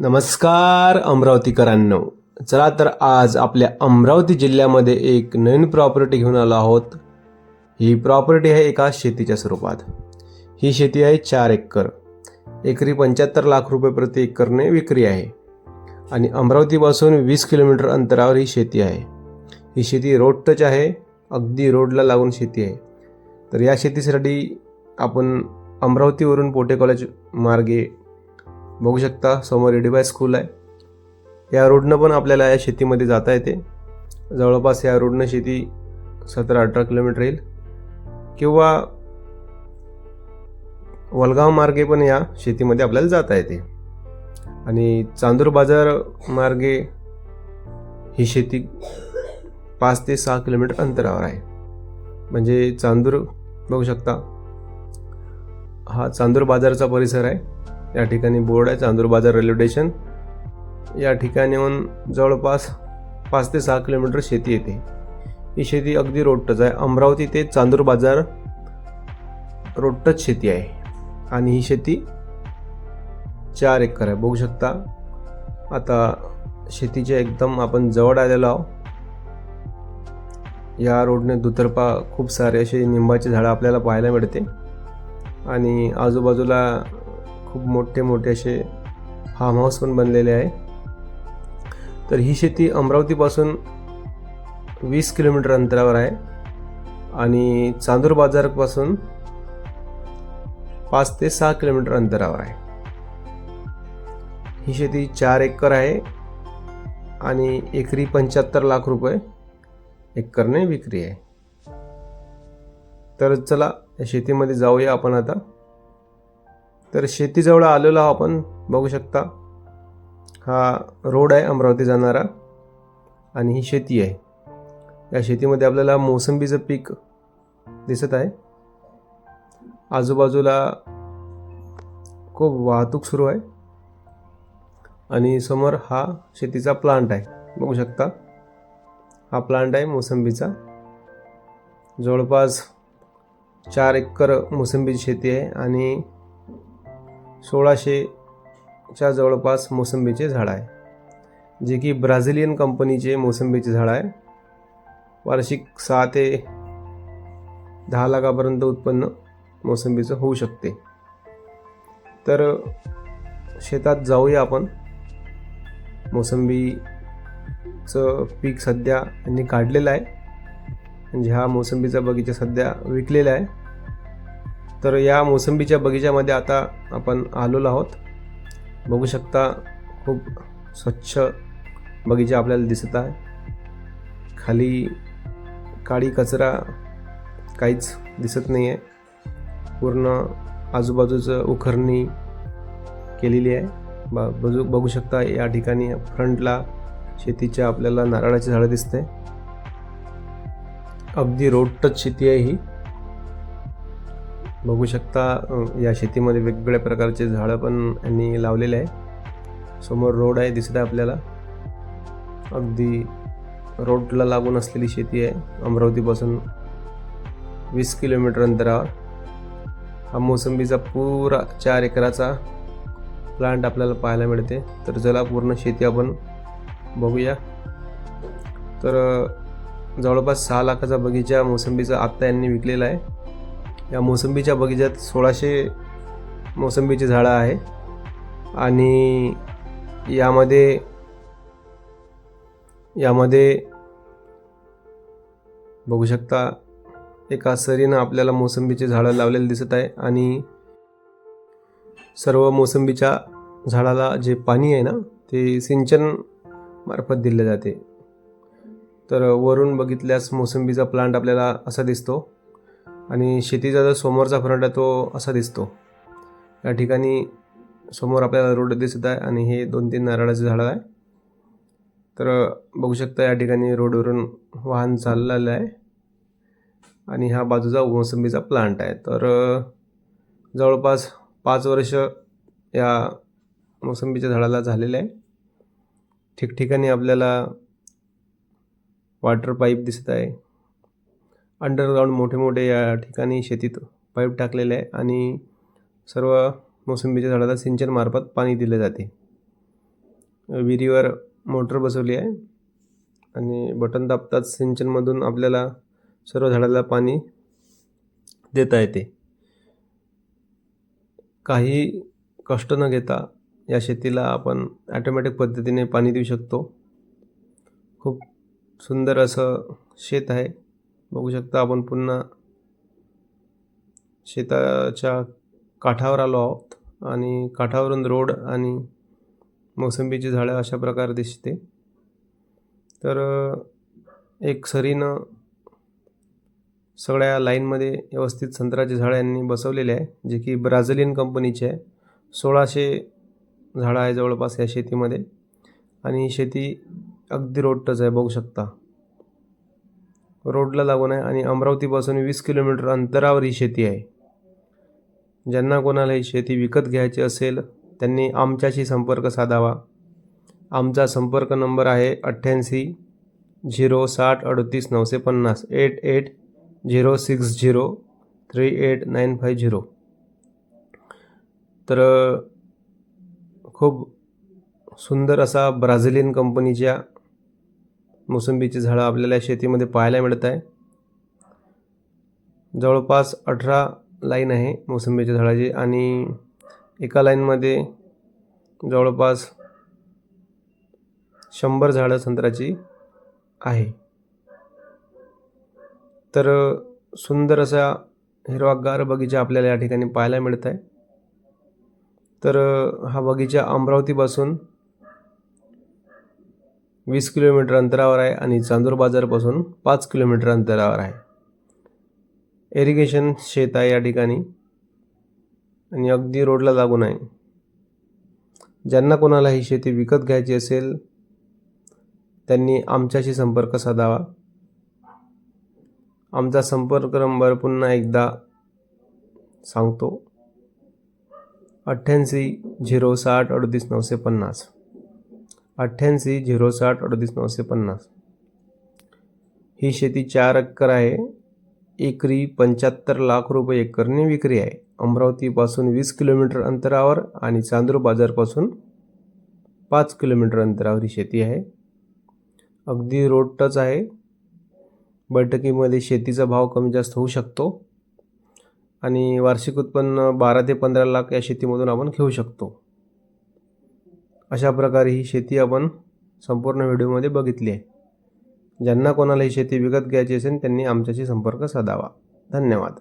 नमस्कार अमरावतीकरांनो. चला तर आज आपल्या अमरावती जिल्ह्यामध्ये एक नवीन प्रॉपर्टी घेऊन आलो आहोत. ही प्रॉपर्टी आहे एका शेतीच्या स्वरूपात. ही शेती आहे चार एकर. एकरी पंच्याहत्तर लाख रुपये प्रति एकरने विक्री आहे. आणि अमरावतीपासून वीस किलोमीटर अंतरावर ही शेती आहे. ही शेती रोड टच आहे. अगदी रोडला लागून शेती आहे. तर या शेतीसाठी आपण अमरावतीवरून पोटे कॉलेज मार्गे बघू शकता समोर एडीबाय स्कूल आहे. या रोडनं पण आपल्याला या शेतीमध्ये जाता येते. जवळपास या रोडनं शेती सतरा अठरा किलोमीटर येईल. किंवा वलगाव मार्गे पण या शेतीमध्ये आपल्याला जाता येते. आणि चांदूर बाजार मार्गे ही शेती पाच ते सहा किलोमीटर अंतरावर आहे. म्हणजे चांदूर बघू शकता हा चांदूर बाजारचा परिसर आहे. या ठिकाणी बोर्ड आहे चांदूर बाजार रेल्वे स्टेशन. या ठिकाणीहून जवळपास पाच ते सहा किलोमीटर शेती येते. ही शेती अगदी रोडटच आहे. अमरावती ते चांदूर बाजार रोडटच शेती आहे. आणि ही शेती चार एकर आहे. बघू शकता आता शेतीच्या एकदम आपण जवळ आलेलो आहोत. या रोडने दुतर्फा खूप सारे असे निंबाचे झाडं आपल्याला पाहायला मिळते. आणि आजूबाजूला खूप मोठे मोठे असे फार्म हाऊस पण बनलेले आहे. तर ही शेती अमरावतीपासून वीस किलोमीटर अंतरावर आहे आणि चांदूर बाजारपासून पाच ते सहा किलोमीटर अंतरावर आहे. ही शेती चार एकर आहे आणि एकरी पंच्याहत्तर लाख रुपये एकरने विक्री आहे. तर चला या शेतीमध्ये जाऊया आपण आता. तर शेतीजवळ आलेलो आहो आपण बघू शकता. हा रोड आहे अमरावती जाणारा आणि ही शेती आहे. या शेतीमध्ये आपल्याला मोसंबीचं पीक दिसत आहे. आजूबाजूला खूप वाहतूक सुरू आहे. आणि समोर हा शेतीचा प्लांट आहे. बघू शकता. हा प्लांट आहे मोसंबीचा. जवळपास चार एकर मोसंबीची शेती आहे आणि सोळाशेच्या जवळपास मोसंबीचे झाड आहे. जे की ब्राझिलियन कंपनीचे मोसंबीचे झाड आहे. वार्षिक सहा ते दहा लाखापर्यंत उत्पन्न मोसंबीचं होऊ शकते. तर शेतात जाऊया आपण. मोसंबीचं पीक सध्या यांनी काढलेलं आहे. म्हणजे हा मोसंबीचा बगीचा सध्या विकलेला आहे. तर या मोसंबीच्या बगीच्यामध्ये आता आपण आलेलो आहोत. बघू शकता खूप स्वच्छ बगीचा आपल्याला दिसत आहे. खाली काळी कचरा काहीच दिसत नाही आहे पूर्ण आजूबाजूचं उखरणी केलेली आहे. ब बजू बघू शकता या ठिकाणी फ्रंटला शेतीच्या आपल्याला नारळाची झाडं दिसते. अगदी रोड टच शेती आहे ही. बघू शकता या शेतीमध्ये वेगवेगळ्या प्रकारचे झाडं पण यांनी लावलेले आहे. समोर रोड आहे दिसत आहे आपल्याला. अगदी रोडला लागून असलेली शेती आहे अमरावतीपासून वीस किलोमीटर अंतरावर. हा मोसंबीचा पुरा चार एकराचा प्लांट आपल्याला पाहायला मिळते. तर चला पूर्ण शेती आपण बघूया. तर जवळपास सहा लाखाचा बगीचा मोसंबीचा आत्ता यांनी विकलेला आहे. या मोसंबीच्या बगीच्यात सोळाशे मोसंबीची झाडं आहे. आणि यामध्ये यामध्ये बघू शकता एका सरीनं आपल्याला मोसंबीचे झाडं लावलेले दिसत आहे आणि सर्व मोसंबीच्या झाडाला जे पाणी आहे ना ते सिंचन मार्फत दिले जाते. तर वरून बघितल्यास मोसंबीचा प्लांट आपल्याला असा दिसतो. आणि शेतीचा जो समोरचा फ्रंट आहे तो असा दिसतो. या ठिकाणी समोर आपल्याला रोड दिसत आहे आणि हे दोन तीन नारळाचे झाडं आहे. तर बघू शकता या ठिकाणी रोडवरून वाहन चाललेलं आहे. आणि हा बाजूचा मोसंबीचा प्लांट आहे. तर जवळपास पाच वर्ष या मोसंबीच्या झाडाला झालेलं आहे. ठिकठिकाणी आपल्याला वॉटर पाईप दिसत आहे. अंडरग्राऊंड मोठे मोठे या ठिकाणी शेतीत पाईप टाकलेले आहे आणि सर्व मोसंबीच्या झाडाला सिंचनमार्फत पाणी दिले जाते. विहिरीवर मोटर बसवली आहे आणि बटन दाबताच सिंचनमधून आपल्याला सर्व झाडाला पाणी देता येते. काही कष्ट न घेता या शेतीला आपण ॲटोमॅटिक पद्धतीने पाणी देऊ शकतो. खूप सुंदर असं शेत आहे. बघू शकता आपण पुन्हा शेताच्या काठावर आलो आहोत आणि काठावरून रोड आणि मोसंबीची झाडं अशा प्रकारे दिसते. तर एक सरीनं सगळ्या लाईनमध्ये व्यवस्थित संत्र्याची झाडं यांनी बसवलेले आहे जे की ब्राझिलियन कंपनीचे आहे. सोळाशे झाडं आहे जवळपास या शेतीमध्ये आणि शेती अगदी रोडटच आहे बघू शकता. रोडला लागून आहे आणि अमरावतीपासून वीस किलोमीटर अंतरावर ही शेती आहे. ज्यांना कोणाला ही शेती विकत घ्यायची असेल त्यांनी आमच्याशी संपर्क साधावा. आमचा संपर्क नंबर आहे अठ्ठ्याऐंशी झिरो साठ अडतीस नऊशे पन्नास eight eight zero six zero three eight nine five zero. तर खूप सुंदर असा ब्राझिलियन कंपनीच्या मोसंबीची झाडं आपल्याला शेतीमध्ये पाहायला मिळत आहे. जवळपास अठरा लाईन आहे मोसंबीच्या झाडाची आणि एका लाईनमध्ये जवळपास शंभर झाडं संत्र्याची आहे. तर सुंदर असा हिरवागार बगीचा आपल्याला या ठिकाणी पाहायला मिळत आहे. तर हा बगीचा अमरावतीपासून वीस किलोमीटर अंतरावर आहे आणि चांदूर बाजारपासून पाच किलोमीटर अंतरावर आहे. इरिगेशन शेत आहे या ठिकाणी. आणि अगदी रोडला लागून आहे. ज्यांना कोणाला ही शेती विकत घ्यायची असेल त्यांनी आमच्याशी संपर्क साधावा. आमचा संपर्क नंबर पुन्हा एकदा सांगतो. अठ्ठ्याऐंशी झिरो साठ अडतीस नऊशे पन्नास. अठ्ठ्याऐंशी झिरो साठ अडतीस नऊशे पन्नास. ही शेती चार एकर आहे. एकरी पंच्याहत्तर लाख रुपये एकरने विक्री आहे. अमरावतीपासून वीस किलोमीटर अंतरावर आणि चांदूर बाजारपासून पाच किलोमीटर अंतरावर ही शेती आहे. अगदी रोड टच आहे. बैठकीमध्ये शेतीचा भाव कमी जास्त होऊ शकतो. आणि वार्षिक उत्पन्न बारा ते पंधरा लाख या शेतीमधून आपण घेऊ शकतो. अशा प्रकारे ही शेती आपण संपूर्ण व्हिडिओमध्ये बघितली आहे. ज्यांना कोणाला ही शेती विकत घ्यायची असेल त्यांनी आमच्याशी संपर्क साधावा. धन्यवाद.